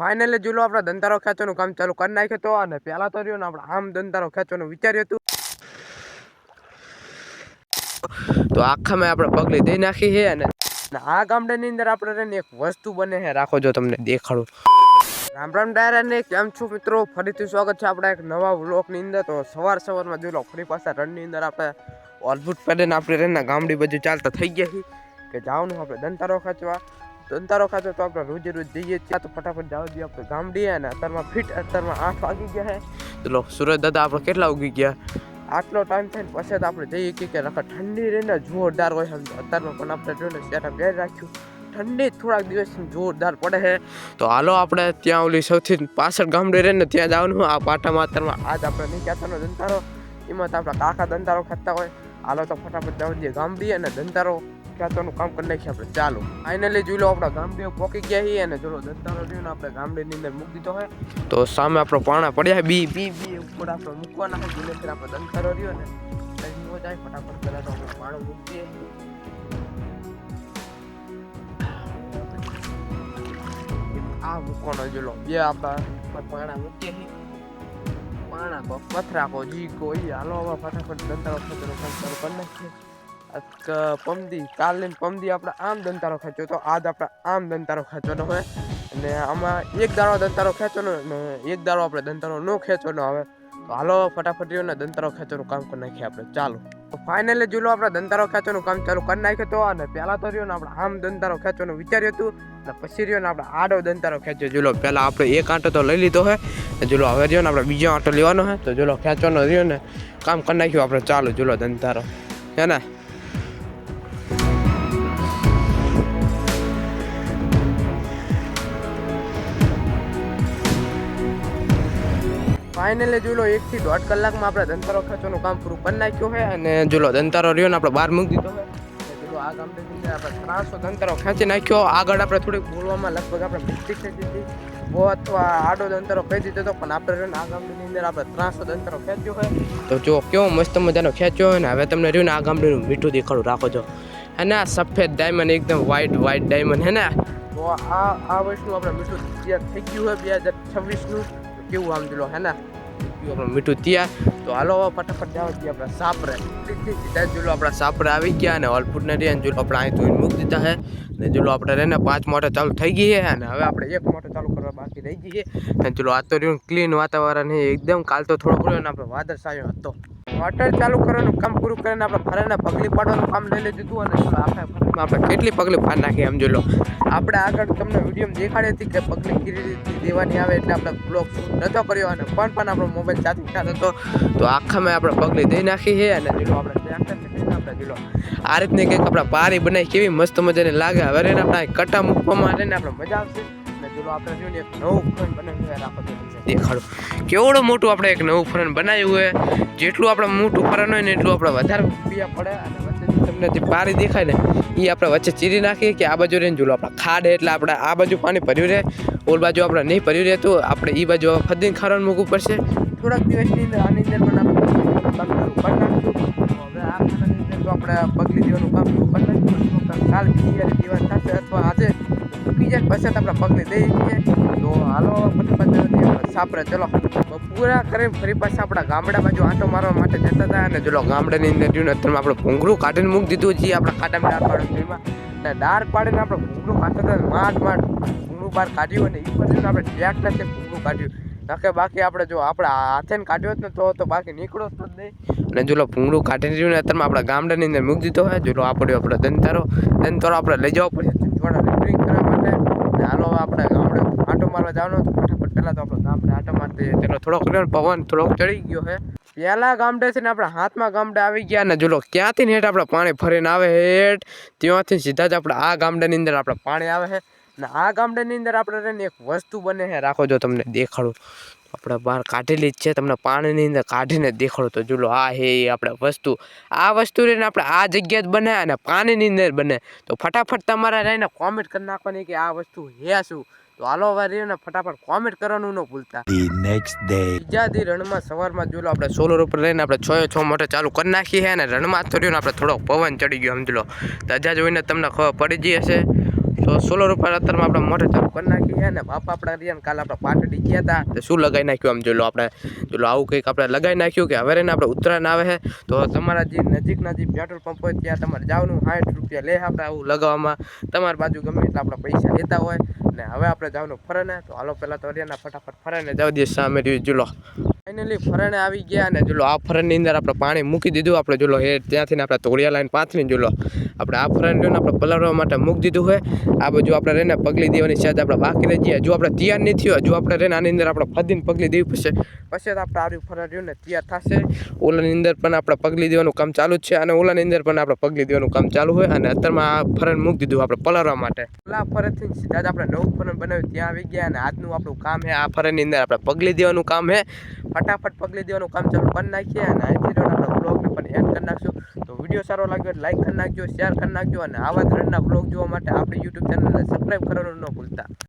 Finally જુલો આપણે દંતારો ખેંચવાનું કામ ચાલુ કરી નાખ્યું હતું અને પહેલાં તો રહ્યું ને આપણે આમ દંતારો ખેંચવાનું વિચાર્યું હતું. તો આખા મેં આપણે પગલી દઈ નાખી છે અને આ ગામડાની અંદર આપણે ને એક વસ્તુ બને છે, રાખો જો તમને દેખાડું. રામ રામ ડાયરાને કેમ છો મિત્રો? ફરીથી સ્વાગત છે આપણા એક નવા વ્લોગની અંદર. તો સવાર સવારમાં જોઈ લો, ફરી પાછા રનની અંદર આપણે ઓલબુટ પહેરીને આપણે રનના ગામડી બાજુ ચાલતા થઈ ગયા છીએ કે જાવનું આપણે દંતારો ખાચવા. દંતારો ખાતે તો આપણે રોજે રોજ જઈએ છીએ. તો ફટાફટ જાવ દઈએ આપણે ગામડી અને અત્યારમાં ફિટ અત્યારમાં આઠ વાગી ગયા છે ચલો સુરત દાદા આપણે કેટલા ઉગી ગયા? આટલો ટાઈમ થઈને પછી તો આપણે જઈએ કે નકર ઠંડી રહીને જોરદાર હોય સમજો અત્યારમાં પણ આપણે જોઈને સેટઅપ પહેરી રાખ્યું. ઠંડી થોડાક દિવસ જોરદાર પડે છે તો હાલો આપણે ત્યાં ઓલી સૌથી પાછળ ગામડે રહીને ત્યાં જવાનું. આ પાટામાં અત્યારમાં આજ આપણે નહીં કહેતાનો દંતારો એમાં તો આપણા કાકા દંતારો ખાતા હોય. હાલો તો ફટાફટ જવા દઈએ ગામડી અને દંતારો ખેંચવાનું કામ કરી નાખીએ આપણે ચાલો. ફાઇનલી જોઈ લો આપણા ગામડીઓ પોકી ગયા છીએ અને ચલો રહ્યો ને આપણે ગામડીની અંદર મૂકી દીધો હોય તો સામે આપણો પાણા પડ્યા બી બી બી, ઉપર આપણે મૂકવાના હોય જેને આપણે દંતારો રહ્યો ને જાય ફટાફટ પહેલાં તો આપણે પાણું મૂકીએ આ મૂકવાનો જોલો બે આપણા પાણા મૂકીએ પાણા પથરા કો જી કો ઈ હાલો, હવે ફટાફટ કામ ચાલુ કરી નાખીએ. પમદી. કાલ પમદી આપણે આમ દંતારો ખેંચ્યો તો આજ આપણે આમ દંતારો ખેંચવાનો હોય. અને આમાં એક દાડો દંતારો ખેંચવાનો ને એક દાડો આપણે દંતારો ન ખેંચવાનો આવે. તો હાલો ફટાફટ ને દંતારો ખેંચવાનું કામ કરી નાખીએ આપણે. ચાલો. તો ફાઇનલી જુલો આપણે દંતારો ખેંચવાનું કામ ચાલુ કરી નાખ્યો તો અને પહેલાં તો રહ્યો ને આપણે આમ દંતારો ખેંચવાનું વિચાર્યું હતું. અને પછી રહ્યો ને આપણે આડો દંતારો ખેંચ્યો. જુલો પહેલાં આપણે એક આંટો તો લઈ લીધો હોય. જોલો હવે રહ્યો ને આપણે બીજો આંટો લેવાનો હોય. તો જુલો ખેંચવાનો રહ્યો ને કામ કરી નાખ્યું આપણે. ચાલો જુલો દંતારો. હે ને? ફાઇનલી જોઈ લો, એકથી દોઢ કલાકમાં આપણે દંતારો ખેંચવાનું કામ પૂરું કરી નાખ્યું છે અને જોલો દંતારો રહ્યો ને, આપણે બહાર મૂકી દીધો છે. આ અંદર આપણે ત્રાસો દંતારો ખેંચી નાખ્યો. આગળ આપણે થોડીક બોલવામાં લગભગ આપણે મિસ્ટેક થઈ હતી. બહુ અથવા આડો દંતરો કહી દીધો હતો પણ આપણે આ ગામડીની અંદર આપણે ત્રાસો દંતારો ખેંચ્યો હોય તો જો કેવો મસ્ત મજાનો ખેંચ્યો હોય ને, હવે તમને રહ્યું આ ગામડીનું મીઠું દેખાડું, રાખો છો અને આ સફેદ ડાયમંડ એકદમ વ્હાઇટ વ્હાઇટ ડાયમંડ હે ને. તો આ આ વર્ષનું આપણે મીઠું થઈ ગયું હોય બે હજાર છવ્વીસનું. કેવું આમ જોલો હે ને. આપણું મીઠું ત્યાં. તો હાલો ફટાફટ જાવ છીએ આપણે સાપરે. સીધા જોલો આપણા સાપરે આવી ગયા અને ઓલફૂટને રહ્યા જોલો આપણે અહીં ધોઈને મૂકી દીધા છે. અને જોલો આપણે રહીને પાંચ મોટર ચાલુ થઈ ગઈ છે અને હવે આપણે એક મોટર ચાલુ કરવા બાકી રહી ગઈ છે. અને ચાલો આ તો રહ્યું ક્લીન વાતાવરણ એકદમ કાલ તો થોડો પડ્યો અને આપણે વાદળ સાયો હતો. મોટર ચાલુ કરવાનું કામ પૂરું કરીને આપણે ફરેને પગલી પાડવાનું કામ લઈ લીધું અને આપણે આપણે કેટલી પગલી પાડી નાખી એમ જોલો આપણે આગળ તમને વીડિયો દેખાડી હતી કે પગલી કેવી રીતે દેવાની આવે એટલે આપણે બ્લોગ નહોતો કર્યો અને પણ પણ આપણો મોબાઈલ ચાર્જિંગ થતો હતો. તો આખા મેં આપણે પગલી દઈ નાખી છે અને જોલો આપણે આ રીતની કંઈક આપણે પારી બનાવી કેવી મસ્ત મજાની લાગે. હવે આપણે કટા મૂકવામાં રહીને આપણે મજા આવશે. આપણે જોયું એક નવું ફોન બનાવ્યું તો દેખાડો. કેવડું મોટું આપણે એક નવું ફરણ બનાવ્યું હોય જેટલું આપણે મોટું ફરણ હોય ને એટલું આપણે વધારે પીયા પડે અને વચ્ચે તમને જે પારી દેખાય ને એ આપણે વચ્ચે ચીરી નાખીએ કે આ બાજુ રહીને જોલો. આપણે ખાડે એટલે આપણે આ બાજુ પાણી ભર્યું રહે, ઓલ બાજુ આપણે નહીં ભર્યું રહેતું. આપણે એ બાજુ ફદીને ખાવાનું મૂકવું પડશે. થોડાક દિવસની અંદર આની અંદર પણ આપણે હવે આ ખાનાની અંદર તો આપણે પગલી દેવાનું કામ કરી નાખીશું. કાલ બીજી વાર થશે અથવા આજે મૂકી જાય પછી તો આપણે પગલી દઈ દઈએ. તો હાલો ફટાફટ સાપરે ચલો. તો પૂરા કરીને ફરી પાછા આપણા ગામડા બાજુ આંટો મારવા માટે જતા હતા અને ચલો, ગામડાની અંદર જોયું ને અત્યારમાં આપણે ભૂંગળું કાઢીને મૂકી દીધું જે આપણા ખાટામાં ડાર પાડ્યું એમાં અને દાળ પાડીને આપણે ભૂંગળું કાઢતા હતા માટ માટ ભૂંગળું બહાર કાઢ્યું અને એ પછી આપણે ટ્રેક્ટરથી ભૂંગળું કાઢ્યું. નકે બાકી આપણે જો આપણે હાથે કાઢ્યો હોત ને, તો તો બાકી નીકળો જ નહીં. અને જો ભૂંગળું કાઢીને રહ્યું ને અત્યારમાં આપણા ગામડાની અંદર મૂકી દીધો હોય. જો આપણે આપણો દંતારો. દંતારો આપણે લઈ જવો પડે થોડા રિપેરિંગ અને હાલો આપણે ગામડે આંટો મારવા જવાનો તો ફટાફટ. પહેલાં તો આપણે ગામડે આંટો મારતી તેનો થોડોક પવન થોડોક ચડી ગયો છે. પહેલાં ગામડે છે ને આપણા હાથમાં ગામડે આવી ગયા ને જોલો ક્યાંથી હેઠ આપણે પાણી ફરીને આવે હેઠ. ત્યાંથી સીધા જ આપણે આ ગામડાની અંદર આપણે પાણી આવે છે. ને આ ગામડાની અંદર આપણે રહીને એક વસ્તુ બને છે રાખો જો તમને દેખાડું. આપણે બહાર કાઢેલી જ છે તમને પાણીની અંદર કાઢીને દેખાડું. તો જુલો આ હે એ આપણે વસ્તુ. આ વસ્તુ રહીને આપણે આ જગ્યા જ બને અને પાણીની અંદર બને. તો ફટાફટ તમારે રહીને કોમેન્ટ કરી નાખવાની કે આ વસ્તુ હે શું? તો હાલો વારીને ફટાફટ કોમેન્ટ કરવાનું ન ભૂલતા. The next day. બીજા દી રણમાં સવારમાં જોલો આપણે સોલર ઉપર રહીને આપણે છ છ મોટર ચાલુ કરી નાખી છે અને રણમાં થોડ્યું આપણે થોડોક પવન ચડી ગયો સમજી લો. તજા જોઈને તમને ખબર પડી ગઈ હશે. તો સોલર ઉપર અત્યારમાં આપણે મોટર ચાલુ કરી નાખીએ અને બાપા આપણા રહ્યા કાલે આપણે પાટડી ગયા હતા. તો શું લગાવી નાખ્યું આમ જોઈ લો આપણે જો લો આવું કંઈક આપણે લગાવી નાખ્યું કે હવે રહીને આપણે ઉત્તરાયણ આવે છે. તો તમારા જે નજીકના જે પેટ્રોલ પંપ હોય ત્યાં તમારે જવાનું, સાઠ રૂપિયા લે આપણે આવું લગાવવામાં. તમારી બાજુ ગમે એટલે આપણે પૈસા લેતા હોય. ને હવે આપણે જવાનું ફરને તો હાલો પહેલાં તો હરિયાના ફટાફટ ફરને જવા દઈએ સામે રહ્યું જુલો ફાઇનલી ફરણે આવી ગયા અને જોલો, આ ફરણની અંદર આપણે પાણી મૂકી દીધું. આપણે જોલો હે ત્યાંથી આપણે તોડિયા લાઈન પાથરીને જોલો. આપણે આ ફરણ જોઈને આપણે પલળવા માટે મૂકી દીધું હોય. આ બાજુ આપણે રહીને પગલી દેવાની સાથે આપણે બાકી રહી જઈએ જો આપણે તૈયાર નહીં થયો, જો આપણે રહીને આની અંદર આપણે ફદીને પગલી દેવી પડશે, પછી તો આપણે આવી ફરણ રહ્યું ને તૈયાર થશે. ઓલાની અંદર પણ આપણે પગલી દેવાનું કામ ચાલુ જ છે અને ઓલાની અંદર પણ આપણે પગલી દેવાનું કામ ચાલુ હોય અને અત્યારમાં આ ફરણ મૂકી દીધું આપણે પલળવા માટે. ઓલા ફરણથી સીધા જ આપણે નવું ફરણ બનાવ્યું. ત્યાં આવી ગયા અને આજનું આપણું કામ છે આ ફરણની અંદર આપણે પગલી દેવાનું કામ છે ફટાફટ પગલી દેવાનું કામ ચાલુ કરી નાખીએ અને આજથી આપણે બ્લોગને પણ એડ કરી નાખશું. તો વીડિયો સારો લાગ્યો લાઈક કરી નાખજો શેર કરી નાખજો અને આવા ધરણના બ્લોગ જોવા માટે આપણી યુટ્યુબ ચેનલને સબસ્ક્રાઈબ કરવાનું ન ભૂલતા.